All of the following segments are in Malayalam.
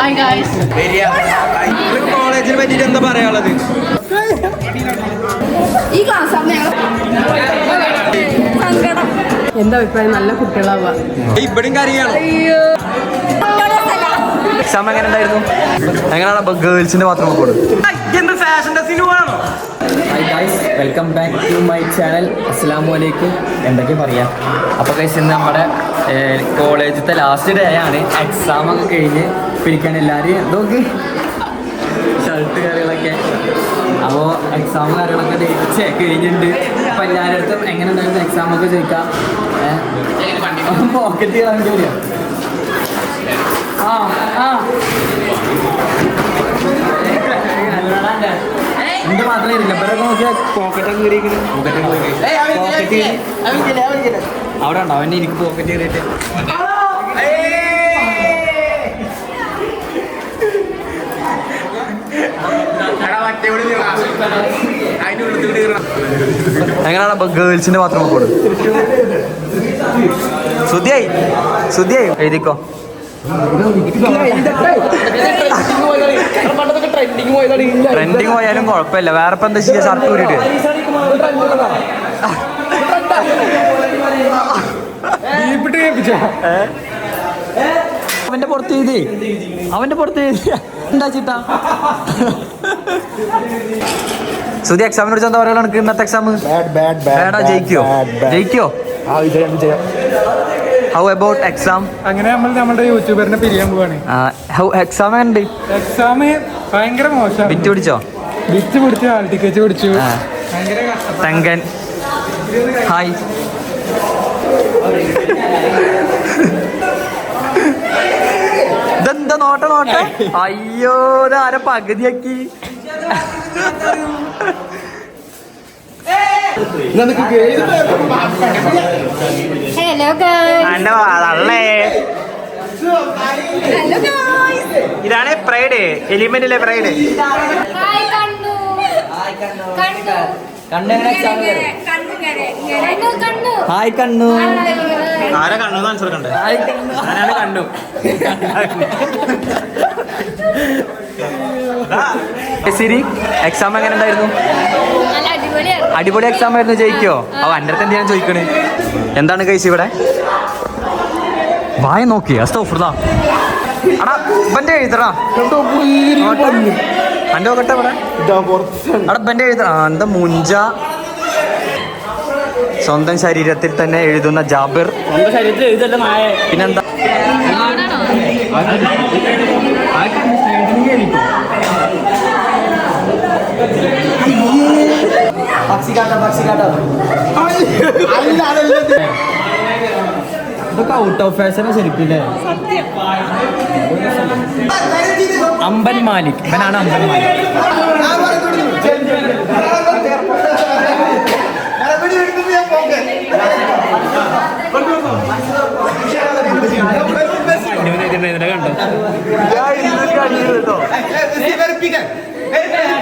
ഹായ് ഗായ്സ് കോളേജിനെ പറ്റിട്ട് എന്താ പറയാനുള്ളത്? ഈ ക്ലാസ് സങ്കടം. എന്താ അഭിപ്രായം? നല്ല കുട്ടികളാവുക. ഇവിടെയും കാര്യമാണ് എക്സാം എങ്ങനെ ഉണ്ടായിരുന്നു? എങ്ങനെയാണ് ഗേൾസിന്റെ മാത്രം കോഡ് എന്ത് ഫാഷൻ ടെസ്റ്റിന് hi guys welcome back to my channel അസ്സാം അലൈക്കും എന്തൊക്കെ പറയാം? അപ്പോൾ ഗൈസ് ഇന്ന് നമ്മുടെ കോളേജത്തെ ലാസ്റ്റ് ഡേ ആണ്. എക്സാം ഒക്കെ കഴിഞ്ഞ് പിടിക്കാൻ എല്ലാവരെയും നോക്ക്. ഷർട്ട് കാര്യങ്ങളൊക്കെ അപ്പോൾ എക്സാം കാര്യങ്ങളൊക്കെ ചെക്ക് കഴിഞ്ഞിട്ടുണ്ട്. അപ്പോൾ എല്ലാവരുടെ അടുത്തും എങ്ങനെ ഉണ്ടായിരുന്നു എക്സാം ഒക്കെ ചോദിക്കാം. പോക്കറ്റ് കാണിച്ചു വരിക. ആ ആ. എന്റെ മാത്രമേ ഇല്ല ഇവരൊക്കെ നോക്കിയാൽ പോക്കറ്റൊക്കെ കയറിയിരിക്കുന്നു പോക്കറ്റ് അവിടെ ഉണ്ടോ? അവനെ എനിക്ക് പോക്കറ്റ് കയറിയിട്ട് എങ്ങനെയാണ് ഗേൾസിന്റെ മാത്രം കോഡ് ശുദ്ധിയായി ശുദ്ധിയായി എഴുതിക്കോ. ട്രെൻഡിങ് പോയാലും കുഴപ്പമില്ല. വേറെ ഇപ്പം എന്താ ചെയ്യാ? ഷർട്ട് ഊരിട്ട് അവന്റെ പുറത്ത് എഴുതി. അവന്റെ പുറത്ത് എഴുതി എന്താ ചിട്ടാ? ശ്രുതി എക്സാമിനെ കുറിച്ച് എന്താ പറയുക? എനിക്ക് ഇന്നത്തെ എക്സാം വേടാ ജയിക്കോ? ജയിക്കോ? ഹൗ അബൌട്ട് എക്സാം അങ്ങനെ നമ്മൾ നമ്മുടെ യൂട്യൂബറിനെ പിരിയാൻ പോവാണ്. ഹൗ എക്സാം ഉണ്ട് എക്സാം ഭയങ്കര മോശം ബിറ്റ് പിടിച്ചോ? ബിറ്റ് പിടിച്ചു ഹാൾ ടിക്കറ്റ് പിടിച്ചു. തങ്കൻ. ഹായ് ഇതെന്താ നോട്ട നോട്ട? അയ്യോ ഇത് ആരെ പകുതിയാക്കി ഹലോ അതല്ലേ ഹലോ ഗായ്സ് ഇതാണ് പ്രൈഡ് എലിമെന്റിലെ പ്രൈഡ് കണ്ണു. കണ്ണു കണ്ണു കണ്ണു കണ്ണു ഹായ് കണ്ണു. ആരാ കണ്ണു ആൻസർ കണ്ടേ ഹായ് കണ്ണു. ഞാനാണ് കണ്ടു ശരി എക്സാം എങ്ങനെ ഉണ്ടായിരുന്നു? അടിപൊളി എക്സാം ആയിരുന്നു ജയിക്കോ? അവ എന്റെ അടുത്ത് ഞാൻ ചോദിക്കണേ? എന്താണ് കൈസ് ഇവിടെ? വായ നോക്കി അസ്തോഫ്രതാ അടാ ബന്റെ എഴുതടാ. അന്റെ നോക്കട്ടെ ഇവിടെ. അടാ ഇവന്റെ എഴുതടാ എന്താ മുഞ്ച സ്വന്തം ശരീരത്തിൽ തന്നെ എഴുതുന്ന ജാബിർ. പിന്നെന്താ? ഇതൊക്കെ ഔട്ട് ഓഫ് ഫാഷനെ ശരിക്കില്ലേ അമ്പൻ മാലിക്. ഇവനാണ് അമ്പൻ മാലിക്.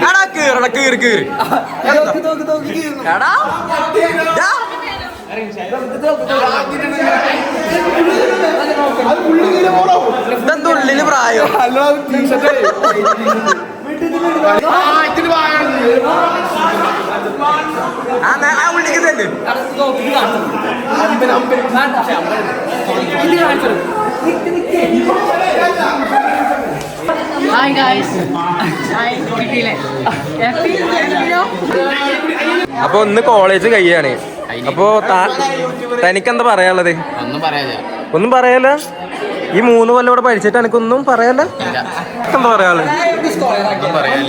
എടാ കീറടാ കീറി കീറി എടാ ദാ. ഇതെന്താ ഉള്ളിൽ പ്രായോ ആ ആ തന്നെ. ഹായ് ഗായ്സ് അപ്പൊ ഇന്ന് കോളേജ് കഴിയാണ്. അപ്പൊ തനിക്ക് എന്താ പറയാനുള്ളത്? ഒന്നും പറയാല്ല ഒന്നും പറയാല ഈ മൂന്ന് കൊല്ലം ഇവിടെ പഠിച്ചിട്ട് എനിക്കൊന്നും പറയല്ല എന്താ പറയാൾ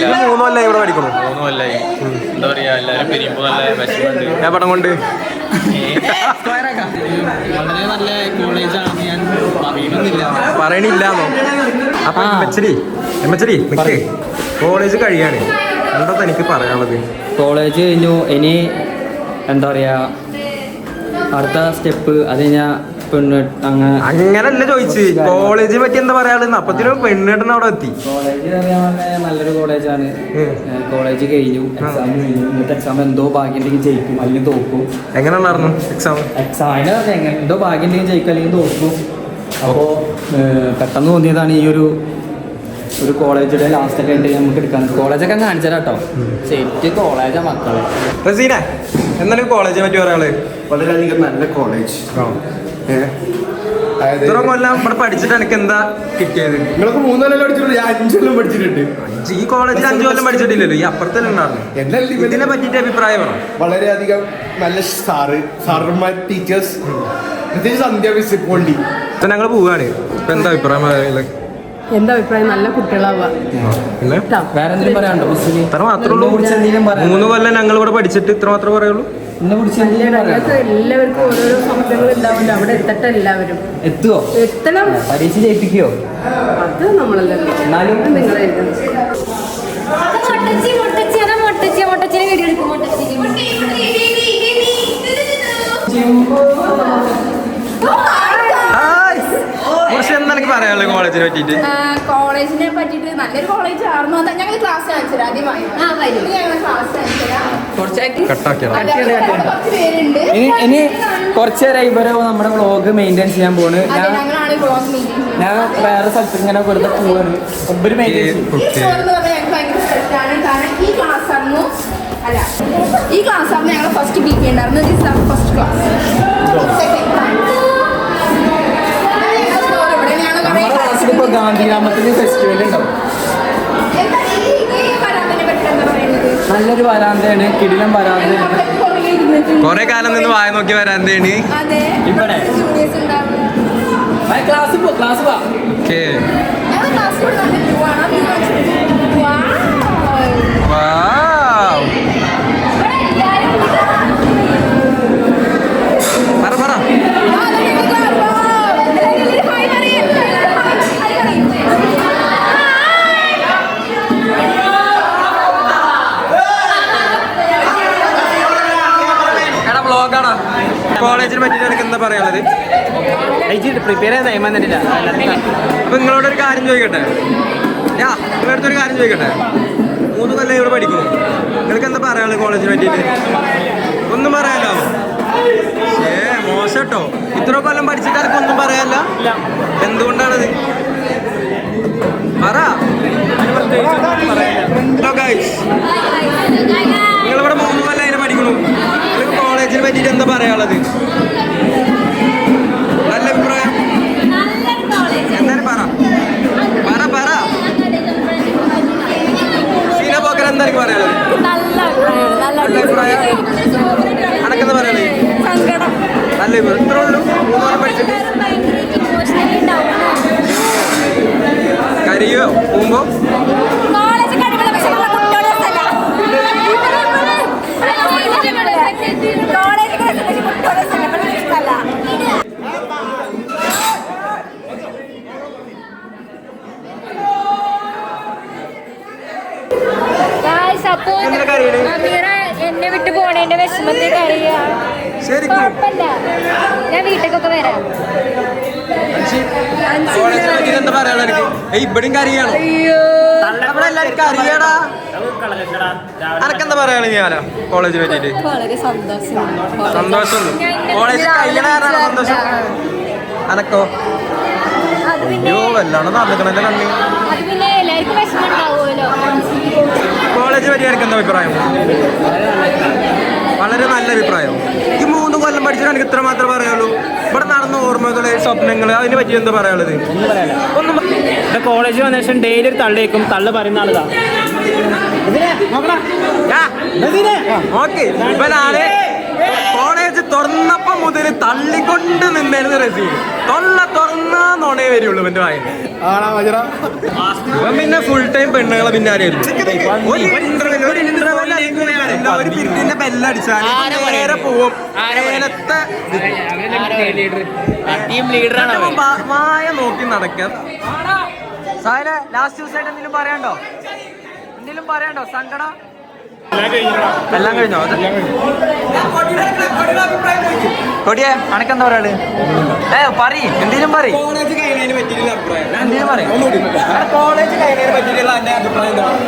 ഈ മൂന്ന് കൊല്ലം ഇവിടെ പഠിക്കുന്നു മൂന്ന് കൊല്ലായി. എന്താ പറയാ എല്ലാരും പിരിയുമ്പോ നല്ല വിഷമമുണ്ട്. ഞാൻ പടം കൊണ്ട്. വളരെ നല്ല കോളേജാണ് ഞാൻ പറയണില്ലാന്നോ? അപ്പൊ എമ്മച്ചടി എമ്മച്ചടി നിക്ക്. കോളേജ് കഴിയാണ് എന്താ തനിക്ക് പറയാനുള്ളത്? കോളേജ് കഴിഞ്ഞു. ഇനി എന്താ പറയാ അടുത്ത സ്റ്റെപ്പ് അത് കഴിഞ്ഞാൽ പെണ്ണ് അങ്ങനെ അങ്ങനല്ല ചോദിച്ച് കോളേജിനെ പറ്റി എന്താ പറയാ അപ്പത്തിനും പെണ്ണെട്ടൻ അവിടെ എത്തി. കോളേജ് നല്ലൊരു കോളേജാണ്. കോളേജ് കഴിഞ്ഞു. എക്സാം കഴിഞ്ഞു. എന്നിട്ട് എക്സാം എന്തോ ഭാഗ്യം ഉണ്ടെങ്കിൽ ജയിക്കും. അല്ലെങ്കിൽ തോക്കും. എങ്ങനെ ഉണ്ടായിരുന്നു എക്സാം എക്സാം അതിന് എങ്ങനെ എന്തോ ഭാഗ്യം ഉണ്ടെങ്കിൽ ജയിക്കും അല്ലെങ്കിൽ തോക്കും. അപ്പോൾ പെട്ടെന്ന് തോന്നിയതാണ് ഈ ഒരു ഒരു കോളേജിലെ ലാസ്റ്റ് ഒക്കെ നമുക്ക് എടുക്കാൻ. കോളേജൊക്കെ കാണിച്ചാൽ കേട്ടോ. ശരിക്ക് കോളേജാ മക്കൾ. റസീന എന്നാലും കോളേജിനെ പറ്റി ഒരാൾ വളരെയധികം നല്ല കോളേജ് ഇത്ര കൊല്ലം ഇവിടെ പഠിച്ചിട്ട് എനിക്ക് എന്താ കിട്ടിയത്? നിങ്ങൾക്ക് മൂന്നാലെല്ലാം പഠിച്ചിട്ടുണ്ട്. ഞാൻ അഞ്ചെല്ലാം പഠിച്ചിട്ടുണ്ട്. ഈ കോളേജിൽ അഞ്ചു കൊല്ലം പഠിച്ചിട്ടില്ലല്ലോ. ഈ അപ്പുറത്തല്ലേ ഉണ്ടായിരുന്നു എന്നാലും ഇതിനെ ഇതിനെ പറ്റിയിട്ട് അഭിപ്രായം വേണം വളരെയധികം നല്ല സാറ് സാറന്മാർ ടീച്ചേഴ്സ്. പ്രത്യേകിച്ച് സന്ധ്യ മിസ് പൊള്ളി ഇപ്പൊ ഞങ്ങൾ പോവാണ്. ഇപ്പൊ എന്താ അഭിപ്രായം? എന്താ അഭിപ്രായം? നല്ല കുട്ടികളാവുക. വേറെ എന്തെങ്കിലും പറയാനുണ്ടോ? മൂന്ന് കൊല്ലം ഞങ്ങൾ ഇവിടെ പഠിച്ചിട്ട് ഇത്ര മാത്രമേ പറയുള്ളൂ. എല്ലാവർക്കും ഓരോരോ സ്വപ്നങ്ങൾ ഉണ്ടാവില്ല അവിടെ എത്തട്ടെ എല്ലാവരും. എത്തുവോ? എത്തണം. പരീക്ഷ ജയിപ്പിക്കോ? അത് നമ്മളല്ലല്ലോ എന്നാലും പറയാനുള്ളത് കോളേജിനെ പറ്റിയിട്ട്? കോളേജിനെ പറ്റിട്ട് നല്ലൊരു കോളേജ് ആയിരുന്നു. അത് ഞങ്ങൾ ക്ലാസ് കാണിച്ചത് ആദ്യമായി. ഇനി ഇനി കുറച്ച് നേരം ഇവരെ നമ്മുടെ വ്ളോഗ് മെയിന്റെയിൻ ചെയ്യാൻ പോണ്. ഞാൻ ഞാൻ വേറെ സ്ഥലത്ത് ഇങ്ങനെ വെറുതെ പോവാണ്. ഒമ്പത് മെയിന്റെയിൻ ഈ എന്ന് പറഞ്ഞാൽ ഞങ്ങൾക്ക് ഭയങ്കര സ്ട്രെക്റ്റാണ് കാരണം ഈ ക്ലാസ് ആയിരുന്നു അല്ല ഈ ക്ലാസ് ആയിരുന്നു ഞങ്ങൾ ഫസ്റ്റ് ബി പി ഉണ്ടായിരുന്നു ഫസ്റ്റ് ക്ലാസ് നമ്മുടെ ക്ലാസ്സിൽ ഇപ്പോൾ ഫെസ്റ്റിവൽ ഉണ്ടാവും. നല്ലൊരു വരാന്തയാണ് കിടിലം വരാന്തയാണ്. കൊറേ കാലം നിന്ന് വായ നോക്കി വരാന്തേണി അതെ. ഇവിടെ. ക്ലാസ് പോ ക്ലാസ് പോ ഓക്കേ. കോളേജിനെ പറ്റിയിട്ട് എനിക്ക് എന്താ പറയാനുള്ളത്? പ്രിപ്പയർ ചെയ്ത ടൈം വന്നിട്ടില്ല അപ്പൊ നിങ്ങളോട് ഒരു കാര്യം ചോദിക്കട്ടെ? യാ നിങ്ങളുടെ ഒരു കാര്യം ചോദിക്കട്ടെ? മൂന്ന് കൊല്ലം ഇവിടെ പഠിക്കുന്നു. നിങ്ങൾക്ക് എന്താ പറയാനുള്ളത് കോളേജിനെ പറ്റിയിട്ട്? ഒന്നും പറയാലോ ഏ മോശം കേട്ടോ ഇത്ര കൊല്ലം പഠിച്ചിട്ട് ആർക്കും ഒന്നും പറയാല്ല എന്തുകൊണ്ടാണത്? പറ. ഹലോ ഗൈസ് നിങ്ങളിവിടെ മൂന്ന് കൊല്ലം അതിനെ പഠിക്കണു കോളേജിനെ പറ്റിയിട്ട് എന്താ പറയാനുള്ളത്? അപ്പോ കരയണേ? അമീറ എന്നെ വിട്ട് പോണേന്റെ വിഷമത്തിൽ കരയാ ശരിക്കും? കുഴപ്പമില്ല. ഞാൻ വീട്ടിലേക്കൊക്കെ വരാം. ഇവിടെയും കറിയാണോ കറിയാടാ അനക്കെന്താ പറയാനുള്ളത് ഞാനാ കോളേജിനെ പറ്റിയിട്ട്? വളരെ സന്തോഷം കോളേജ് കഴിയണ കാരണമാണ് സന്തോഷം. അനക്കോ? അയ്യോ വല്ലാണ്ട് നടന്നിക്കണല്ലേ കണ്ണി പിന്നെ എല്ലാവർക്കും വിഷമം ഉണ്ടാവുമല്ലോ. കോളേജ് പറ്റി എനിക്ക് എന്താ അഭിപ്രായം? വളരെ നല്ല അഭിപ്രായം. ഈ മൂന്ന് കൊല്ലം പഠിച്ചിട്ട് എനിക്ക് ഇത്ര മാത്രമേ പറയുള്ളൂ. ഇവിടെ നടന്ന ഓർമ്മകൾ സ്വപ്നങ്ങൾ അതിനെ പറ്റി എന്താ പറയാനുള്ളത്? ഒന്നും കോളേജിൽ വന്ന ശേഷം ഡെയിലി ഒരു തള്ളേക്കും തള്ളു പറയുന്ന ആളിതാ ഓക്കെ ഇവനാണ് കോളേജ് തുറന്നപ്പം മുതൽ തള്ളിക്കൊണ്ട് നിന്നായിരുന്നു റസീൽ. തൊള്ള തുറന്നാ നോണേ വരുള്ളൂ എന്റെ വായന ഇവൻ പിന്നെ ഫുൾ ടൈം പെണ്ണുങ്ങളെ പിന്നാലെയായിരുന്നു ഒരു ഇന്റർവെൽ ഒരു ഇന്റർവെൽ ഒരു ബെല്ലടിച്ചാൽ നേരെ പോവും. നേരത്തെ വായ നോക്കി നടക്കാം. സായന ലാസ്റ്റ് ദിവസമായിട്ട് എന്തെങ്കിലും പറയാണ്ടോ എന്തെങ്കിലും പറയാണ്ടോ സങ്കടം? എല്ലാം കഴിഞ്ഞോ? അത് കൊടിയേ അനക്കെന്താ പറയാൾ ഏ പറയും എന്തേലും പറയും.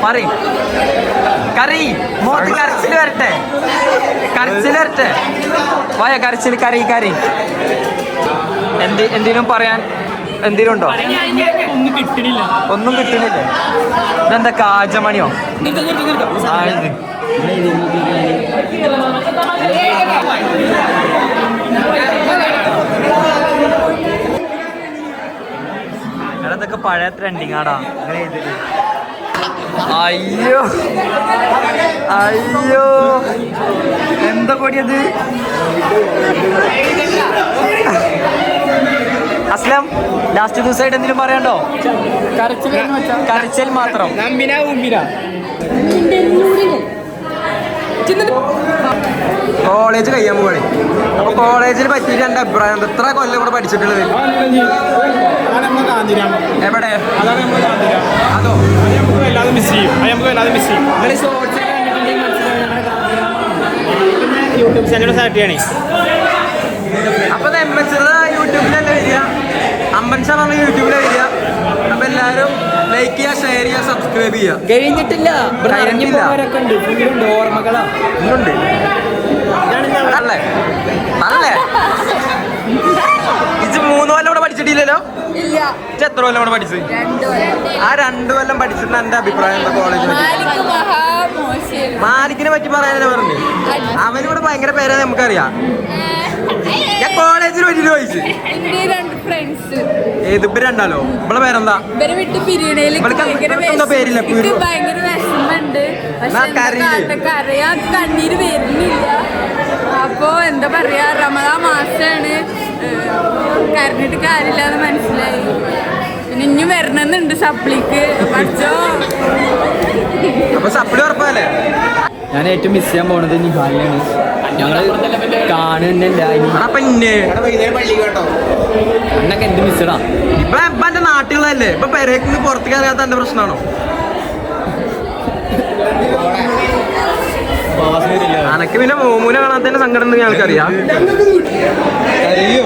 പറയും. കറി മോത്ത് കരച്ചിൽ വരട്ടെ. കരച്ചിൽ വരട്ടെ. പോയ കരച്ചിൽ കറി കറി. എന്ത് എന്തേലും പറയാൻ എന്തേലും ഉണ്ടോ? ഒന്നും കിട്ടണില്ല. ഒന്നും ഇതെന്താ കാജമണിയോ? ഇതൊക്കെ പഴയ ട്രെൻഡിങ് ആടാ. അയ്യോ. അയ്യോ. എന്താ കൊടിയത്? അസ്ലം ലാസ്റ്റ് ദിവസമായിട്ട് എന്തെങ്കിലും പറയണ്ടോ കരച്ചിൽ മാത്രം. നമ്പിന ഉമ്പിന. കോളേജ് കഴിയാൻ പോവാണ്. അപ്പൊ കോളേജിൽ പറ്റിയിട്ട് എന്റെ അഭിപ്രായം? എത്ര കൊല്ലം ഇവിടെ പഠിച്ചിട്ടുള്ളത്. എവിടെ? അതോ? മിസ് ചെയ്യും മിസ് ചെയ്യും യൂട്യൂബ് ചാനൽ അപ്പൊ എം എച്ച് യൂട്യൂബിലല്ലേ വരിക? അമ്പൻ ഷാ പറഞ്ഞ യൂട്യൂബിലെ വരിക. അപ്പൊ എല്ലാരും ലൈക്ക് ചെയ്യുക ഷെയർ ചെയ്യുക സബ്സ്ക്രൈബ് ചെയ്യുക കഴിഞ്ഞിട്ടില്ല. ഇവിടെ ഇറങ്ങി കഴിഞ്ഞില്ല. പോയവരൊക്കെ ഉണ്ട്. ഫുള്ളുണ്ട് ഓർമ്മകളാ. ഇന്നുണ്ട് നല്ലേ? നല്ലേ? ഇത് മൂന്ന് കൊല്ലം ഇവിടെ പഠിച്ചിട്ടില്ലല്ലോ? ഇല്ല. എത്ര കൊല്ലം ഇവിടെ പഠിച്ചു ആ രണ്ടു കൊല്ലം പഠിച്ചിട്ട് എന്റെ അഭിപ്രായം? എന്താ കോളേജിൽ മാലിക്കിനെ പറ്റി പറയാനല്ലേ പറഞ്ഞു? അവനിവിടെ ഭയങ്കര പേരാ നമുക്കറിയാം ഞാൻ കോളേജിൽ പറ്റിയിട്ട് ചോദിച്ചു ഫ്രണ്ട്സ് ഏതിപ്പോ രണ്ടാലോ? നമ്മളെ പേരെന്താ? ഇവരെ വിട്ട് പിരിയണേൽ ഭയങ്കര പേരില്ല? ഭയങ്കര വിഷമുണ്ട് പക്ഷെ എന്നാ കരയില്ലേ? കണ്ണീര് വരുന്നില്ല. അപ്പോ എന്താ പറയാ? റമദാ മാസാണ്. കരഞ്ഞിട്ട് കാര്യമില്ലാന്ന് മനസ്സിലായി. പിന്നെ ഇനി വരണമെന്നുണ്ട് സപ്ലിക്ക്. പഠിച്ചോ അപ്പൊ സപ്ലി ഉറപ്പല്ലേ? ഞാൻ ഏറ്റവും മിസ് ചെയ്യാൻ പോണത് നിഹാലിനാണ് ഞങ്ങൾ കാണുന്നില്ല. അന്നൊക്കെ എന്ത് മിസ്സഡാ ഇപ്പൊ എന്റെ നാട്ടിലല്ലേ ഇപ്പൊ പെരേക്ക് പുറത്തേക്ക് അറിയാത്ത എന്റെ പ്രശ്നമാണോ അനക്ക് പിന്നെ മോമൂനെ കാണാത്തതിന്റെ സങ്കടം ഞങ്ങൾക്കറിയാം. കരയോ?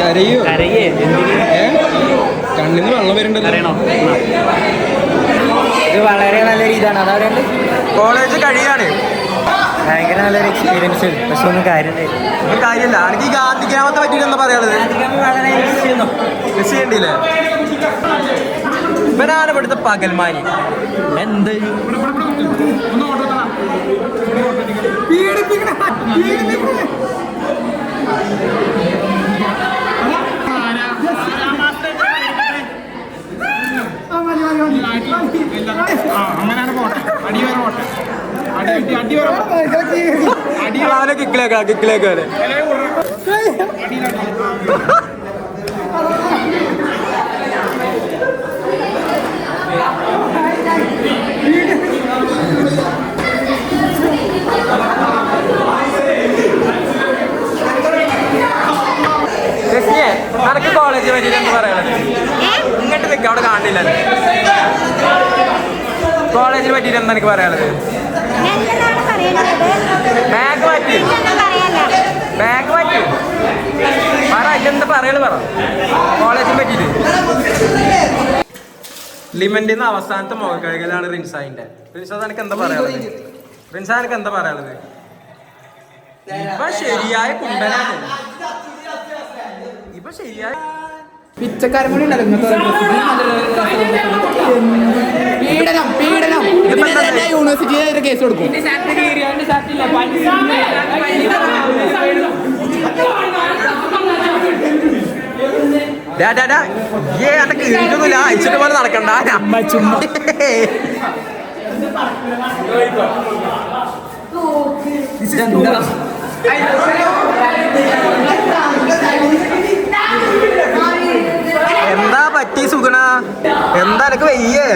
കരയോ? കരയേ കണ്ണിന്ന് വെള്ളം വരുന്നുണ്ടല്ലോ. ഇത് വളരെ നല്ല ഇതാണ്. അതാ കോളേജ് കഴിയാണ്. ഭയങ്കര നല്ലൊരു എക്സ്പീരിയൻസ് പക്ഷെ ഒന്നും കാര്യമില്ല കാര്യമില്ല. എനിക്ക് ഗാന്ധി ഗ്രാമത്തെ പറ്റിയിട്ട് എന്താ പറയാനുള്ളത്? വളരെ മിസ് ചെയ്യുന്നു. മിസ് ചെയ്യണ്ടില്ലേ ഇവനാണ് ഇവിടുത്തെ പകൽമാനി. എന്ത്? അങ്ങനെയാണ് പോട്ടെ. അടി വരെ പോട്ടെ. അടി അടി അടി വരെ പോട്ടെ. അവനെ കിക്കിലേക്കാ കിക്കിലേക്കാണ് രശ്മിയെ, നിനക്ക് കോളേജ് പറ്റിയിട്ട് എന്താ പറയാനുള്ളത് ഇങ്ങോട്ട് നിൽക്കുക അവിടെ കാണില്ല കോളേജിനെ പറ്റിയിട്ട് എന്താ എനിക്ക് പറയാനുള്ളത്? ബാഗ് മാറ്റി. ബാഗ് മാറ്റി. പറ എന്ത് പറയൽ പറ. കോളേജിനെ പറ്റിയിട്ട് ലിമന്റെ അവസാനത്തെ മുഖക്കഴുകലാണ് റിൻസായിന്റെ റിൻസാ എനിക്ക് എന്താ പറയാനുള്ളത്? റിൻസാ എനിക്ക് എന്താ പറയാനുള്ളത്? ഇപ്പൊ ശരിയായ കുണ്ടനാണ്. ഇപ്പൊ ശരിയായ പിച്ചക്കാരൻ കൂടി ഉണ്ടല്ലോ പീഡനം പീഡനം. ഇതിന് തന്നെ. യൂണിവേഴ്സിറ്റിയിൽ കേസ് കൊടുക്കും. ഏ അയച്ചിട്ട് പോലെ നടക്കണ്ട. ചുമ്മാ. എന്താ പറ്റി സുഗുണ? എന്താ എനക്ക് വയ്യേ?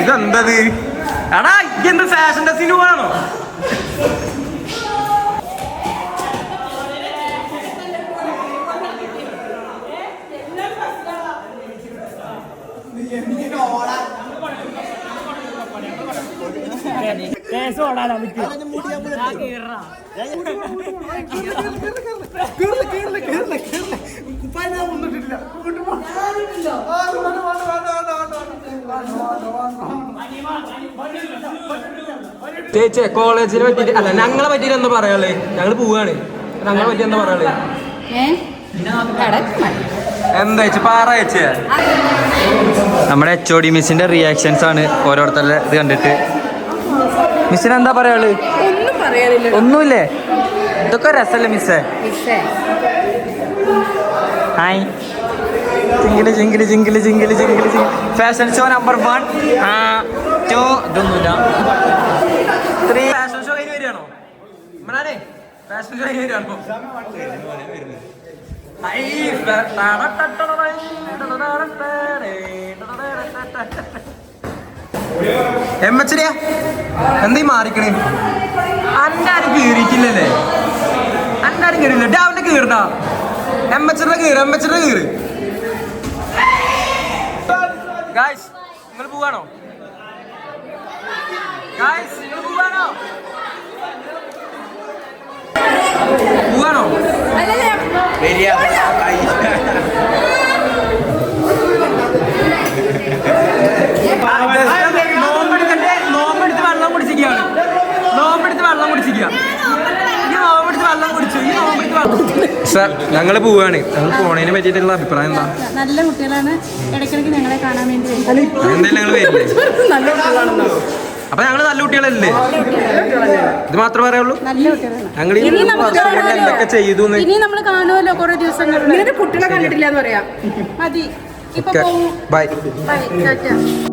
ഇതെന്തത്? എടാ എന്ത് ഫാഷൻ ഡെസിന് പോവാണോ കേസ് ഓടാനാ നിൽക്കുക ചേച്ചി കോളേജിനെ പറ്റിട്ട് അല്ല ഞങ്ങളെ പറ്റിട്ട് എന്താ പറയാളേ ഞങ്ങൾ പോവാണ്. ഞങ്ങളെ പറ്റി എന്താ പറയാളേ എന്താ ചേച്ചി? പാറ ചേച്ചിയാ നമ്മുടെ എച്ച് ഒ ഡി മിസ്സിന്റെ റിയാക്ഷൻസ് ആണ് ഓരോരുത്തരുടെ ഇത് കണ്ടിട്ട്. മിസ്സിന് എന്താ പറയാൾ ഒന്നും പറയാനില്ല ഒന്നുമില്ലേ ഇതൊക്കെ രസമല്ലേ മിസ്സേ ഹായ് ചിങ്കിളി ചിങ്കിളി ചിങ്കിളി ചിങ്കിളി ചിങ്കിളി fashion show number one two ഇതൊന്നുമില്ല ത്രീ ഫാഷൻ ഷോ കഴിഞ്ഞ് വരികയാണോ ഇമ്രാനെ ഫാഷൻ ഷോ കഴിഞ്ഞ് വരികയാണോ ഐ, ഫ- എച്ച് എന്തീ മാറിക്കണേ? അന്നാരും കീറിയിട്ടില്ലല്ലേ? അന്നാരും കീറില്ല ഡാവിന്റെ എം എമ്മച്ചറിന്റെ കീറ് എമ്മച്ചറിന്റെ കീറ്. ഗായ്സ് നിങ്ങൾ പോവാണോ? ഗായ്സ് നിങ്ങൾ പോവാണോ? പോവാണോ? അല്ലല്ല നോമ്പെടുക്കട്ടെ നോമ്പെടുത്ത് വെള്ളം കുടിച്ചിരിക്കുകയാണ് നോമ്പെടുത്ത് വെള്ളം കുടിച്ചിരിക്കുക ഈ നോമ്പെടുത്ത് വെള്ളം കുടിച്ചു ഈ നോമ്പെടുത്ത് വെള്ളം സാർ ഞങ്ങൾ പോവുകയാണ് ഞങ്ങൾ പോണതിനെ പറ്റിയിട്ടുള്ള അഭിപ്രായം എന്താ? നല്ല കുട്ടികളാണ്. ഇടയ്ക്കിടയ്ക്ക് ഞങ്ങളെ കാണാൻ വേണ്ടി എന്തായാലും ഞങ്ങൾ വരില്ലേ? അപ്പൊ ഞങ്ങൾ നല്ല കുട്ടികളല്ലേ? ഇത് മാത്രമേ പറയുള്ളൂ? നല്ല കുട്ടികളാണ്. ഞങ്ങൾ ഈ. എന്തൊക്കെ ചെയ്തു എന്ന് ഇനി നമ്മൾ കാണുമല്ലോ കുറെ ദിവസങ്ങൾ. കുട്ടികളെ കണ്ടിട്ടില്ല എന്ന് പറയാം. മതി. ഇപ്പൊ ബൈ. ബൈ.